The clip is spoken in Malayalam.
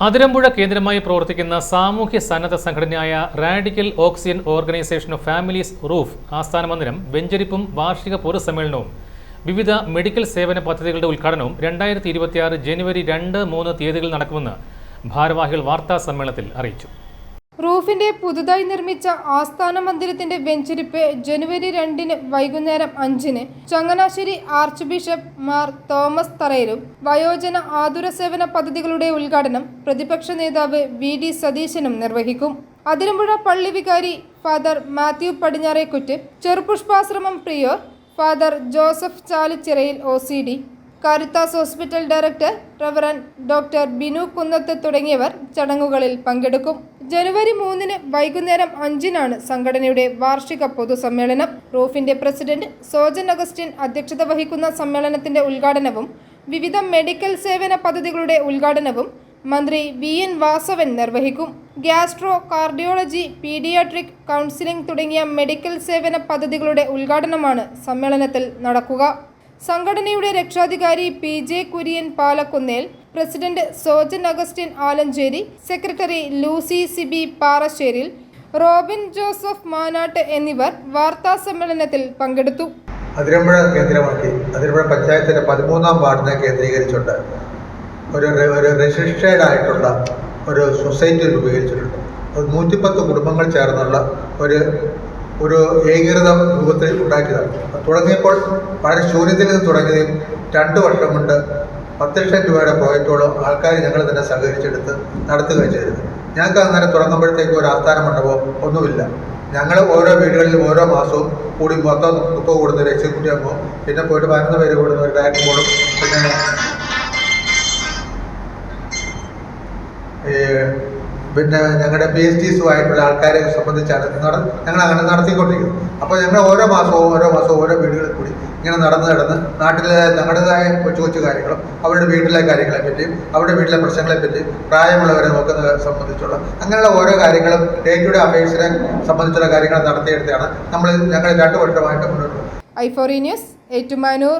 അതിരമ്പുഴ കേന്ദ്രമായി പ്രവർത്തിക്കുന്ന സാമൂഹ്യ സന്നദ്ധ സംഘടനയായ Radical Oxygen Organisation of Families ROOF ആസ്ഥാന മന്ദിരം വെഞ്ചരിപ്പും വാർഷിക പൊതുസമ്മേളനവും വിവിധ മെഡിക്കൽ സേവന പദ്ധതികളുടെ ഉദ്ഘാടനവും രണ്ടായിരത്തി ഇരുപത്തിയാറ് ജനുവരി രണ്ട് മൂന്ന് തീയതികളിൽ നടക്കുമെന്ന് ഭാരവാഹികൾ വാർത്താ സമ്മേളനത്തിൽ അറിയിച്ചു. റൂഫിന്റെ പുതുതായി നിർമ്മിച്ച ആസ്ഥാന മന്ദിരത്തിന്റെ വെഞ്ചരിപ്പ് ജനുവരി രണ്ടിന് വൈകുന്നേരം അഞ്ചിന് Changanassery archbishop Mar Thomas തറയിലും വയോജന ആതുര സേവന പദ്ധതികളുടെ ഉദ്ഘാടനം പ്രതിപക്ഷ നേതാവ് വി ഡി സതീശനും നിർവഹിക്കും. അതിരമ്പുഴ പള്ളി വികാരി father Mathew Padinjarekuttu ചെറുപുഷ്പാശ്രമം prior father Joseph Chalichirayil O C D Caritas hospital director reverend doctor Binu Kunnath തുടങ്ങിയവർ ചടങ്ങുകളിൽ പങ്കെടുക്കും. ജനുവരി മൂന്നിന് വൈകുന്നേരം അഞ്ചിനാണ് സംഘടനയുടെ വാർഷിക പൊതുസമ്മേളനം. റൂഫിന്റെ പ്രസിഡന്റ് സോജൻ അഗസ്റ്റിൻ അധ്യക്ഷത വഹിക്കുന്ന സമ്മേളനത്തിന്റെ ഉദ്ഘാടനവും വിവിധ മെഡിക്കൽ സേവന പദ്ധതികളുടെ ഉദ്ഘാടനവും മന്ത്രി വി എൻ വാസവൻ നിർവഹിക്കും. ഗ്യാസ്ട്രോ കാർഡിയോളജി പീഡിയാട്രിക് കൗൺസിലിംഗ് തുടങ്ങിയ മെഡിക്കൽ സേവന പദ്ധതികളുടെ ഉദ്ഘാടനമാണ് സമ്മേളനത്തിൽ നടക്കുക. സംഘടനയുടെ രക്ഷാധികാരി P J Kurian Palakkunnel president Sojan Augustine Alanchery secretary Lucy Siby Parassheril Robin Joseph Manattu എന്നിവർ വാർത്താ സമ്മേളനത്തിൽ പങ്കെടുത്തു. അതിരമ്പുഴ കേന്ദ്രമാക്കി അതിരമ്പുഴ പഞ്ചായത്തിന്റെ പതിമൂന്നാം വാർഡിനെ കേന്ദ്രീകരിച്ചുകൊണ്ട് ഒരു ഒരു രജിസ്ട്രേഡ് ആയിട്ടുള്ള ഒരു സൊസൈറ്റി രൂപീകരിച്ചിട്ടുണ്ട്. അത് നൂറ്റിപ്പത്ത് കുടുംബങ്ങൾ ചേർന്നുള്ള ഒരു ഒരു ഏകീകൃത രൂപത്തിൽ ഉണ്ടാക്കിയതാണ്. തുടങ്ങിയപ്പോൾ വളരെ ശൂന്യത്തിൽ നിന്ന് തുടങ്ങുകയും രണ്ട് വർഷം കൊണ്ട് പത്ത് ലക്ഷം രൂപയുടെ പ്രോജക്റ്റോളം ആൾക്കാർ ഞങ്ങൾ തന്നെ സഹകരിച്ചെടുത്ത് നടത്തുകയും ചെയ്തത് ഞങ്ങൾക്ക് അങ്ങനെ തുടങ്ങുമ്പോഴത്തേക്കും ഒരു ആസ്ഥാന മണ്ഡപമോ ഒന്നുമില്ല. ഞങ്ങൾ ഓരോ വീടുകളിലും ഓരോ മാസവും കൂടി മൊത്തം മുപ്പത് കൂടുന്ന ഒരു എക്സിക്യൂട്ടീവ് ആകുമ്പോൾ പിന്നെ പോയിട്ട് പതിനൊന്ന് പേര് കൂടുന്ന ഒരു ഡയറക്ടർ ബോർഡും പിന്നെ പിന്നെ ഞങ്ങളുടെ പി എസ് ടിസുമായിട്ടുള്ള ആൾക്കാരെ സംബന്ധിച്ചാണ് നട ഞങ്ങൾ അങ്ങനെ നടത്തിക്കൊണ്ടിരിക്കുന്നത് അപ്പോൾ ഞങ്ങൾ ഓരോ മാസവും ഓരോ മാസവും ഓരോ വീടുകളിൽ കൂടി ഇങ്ങനെ നടന്ന് നടന്ന് നാട്ടിലെ ഞങ്ങളുടേതായ കൊച്ചു കൊച്ചു കാര്യങ്ങളും അവരുടെ വീട്ടിലെ കാര്യങ്ങളെ പറ്റിയും അവരുടെ വീട്ടിലെ പ്രശ്നങ്ങളെ പറ്റിയും പ്രായമുള്ളവരെ നോക്കുന്നത് സംബന്ധിച്ചുള്ള അങ്ങനെയുള്ള ഓരോ കാര്യങ്ങളും ഡേ ടു ഡേ അഫയേഴ്സിനെ സംബന്ധിച്ചുള്ള കാര്യങ്ങൾ നടത്തിയെടുത്താണ് നമ്മൾ ഞങ്ങൾ രണ്ട് വർഷമായിട്ട് മുന്നോട്ട് ഐ ഫോറി ന്യൂസ് ഏറ്റുമാനൂർ